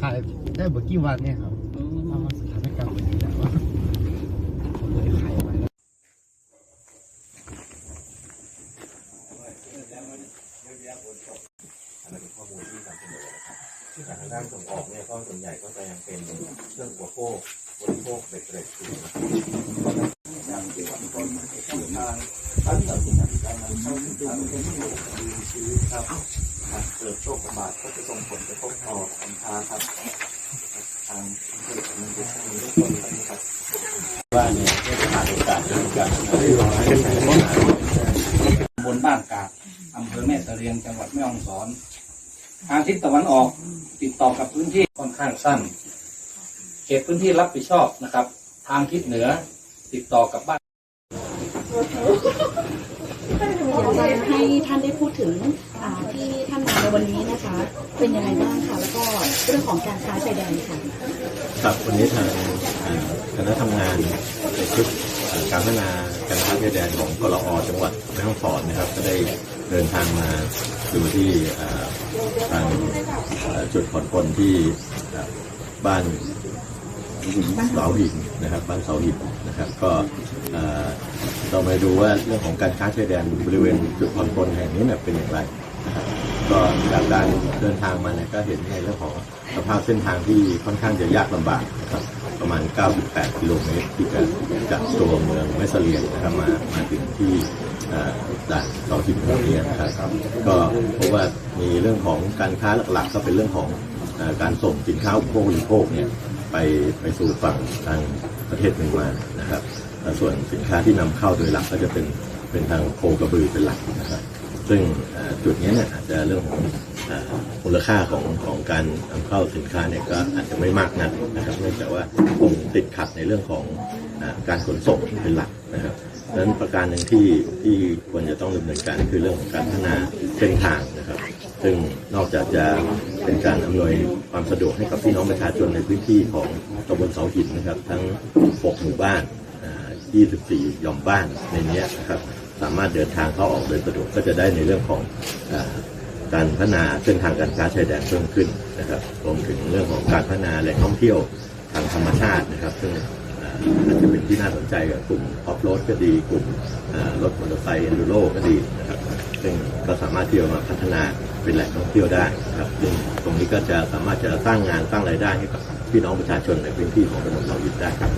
ขายได้เมื่อกี่วันเนี่ยครับเอามาสถานการณ์แบบนี้แล้วอะผมเลยขายไว้แล้วอันนั้นเป็นข้อมูลที่นำเสนอนะครับทางด้านส่งออกเนี่ยก็ส่วนใหญ่ก็จะยังเป็นเครื่องอุปโภคบริโภคเบ็ดเสร็จอยู่นะครับยังเกี่ยวกับต้นไม้เสื่อมทางท่านตัดสินใจการนำเข้าสินค้าเป็นที่มีชีวิตครับ กเกิดโรคระบาดก็จะส่งผลกระทบต่อสินค้าครับทางอำเภอมันจะมีเรื่องต้นแบบนี้ครับว่าเนี่ยได้ผ่านโอกาสเรื่องการบนบ้านกาดอำเภอแม่ตะเรียงจังหวัดแม่ฮ่องสอน ทางทิศตะวันออกติดต่อกับพื้นที่ค่อนข้างสั้น เขตพื้นที่รับผิดชอบนะครับ ทางทิศเหนือติดต่อกับบ้านอยากให้ท่านได้พูดถึง วันนี้นะคะ เป็นยังไงบ้างคะแล้วก็เรื่องของการค้าชายแดนค่ะครับวันนี้ทางคณะทำงานชุดการพัฒนาการค้าชายแดนของกรอจังหวัดแม่ฮ่องสอนนะครับ ก็ได้เดินทางมาดูที่ทางจุดผ่อนปลนที่บ้านเสาหินนะครับบ้านเสาหินนะครับ ก็เรามาดูว่าเรื่องของการค้าชายแดนบริเวณจุดผ่อนปลนแห่งนี้เนี่ยเป็นอย่างไรนะครับ ก็จากการเดินทางมาเนี่ยก็เห็นในเรื่องของสภาพเส้นทางที่ค่อนข้างจะยากลำบากนะครับประมาณ 98 กิโลเมตรที่จะจากตัวเมืองแม่เสลียงนะครับมามาถึงที่ด่านเสาหินตรงนี้นะครับ ก็พบว่ามีเรื่องของการค้าหลักๆ ก็เป็นเรื่องของอการส่งสินค้าอุปโภคบริโภคเนี่ยไปไปสู่ฝั่งทางประเทศเมียนมานะครับส่วนสินค้าที่นำเข้าโดยหลักก็จะเป็นเป็นทางโคกระบือเป็นหลักนะครับ ซึ่งจุดนี้เนี่ยอาจจะเรื่องของมูลค่าของของการนำเข้าสินค้าเนี่ยก็อาจจะไม่มากนักนะครับเนื่องจากว่าคงติดขัดในเรื่องของอการขนส่งเป็นหลักนะครับดังนั้นประการหนึ่งที่ที่ควรจะต้องดำเนินการคือเรื่องของการพัฒนาเส้นทางนะครับ ซึ่งนอกจากจะเป็นการอำนวยความสะดวกให้กับพี่น้องประชาชนในพื้นที่ของตำบลเสาหินนะครับ ทั้ง 6 หมู่บ้าน 24 หย่อมบ้านในนี้นะครับ สามารถเดินทางเข้าออกโดยสะดวกก็จะได้ในเรื่องของอการพัฒนาเส้นทางการค้าชายแดนเพิ่มขึ้นนะครับรวมถึงเรื่องของการพัฒนาแหล่งท่องเที่ยวทางธรรมชาตินะครับ ซึ่งอาจจะเป็นที่น่าสนใจกับกลุ่มออฟโรดก็ดีกลุ่มรถมอเตอร์ไซค์เอนดูโรก็ดีนะครับซึ่งก็สามารถที่จะมาพัฒนาเป็นแหล่งท่องเที่ยวได้นะครับซึ่งตรงนี้ก็จะสามารถจะสร้างงานสร้างรายได้ให้กับพี่น้องประชาชนในพื้นที่ของตำบลเรายินได้ครับ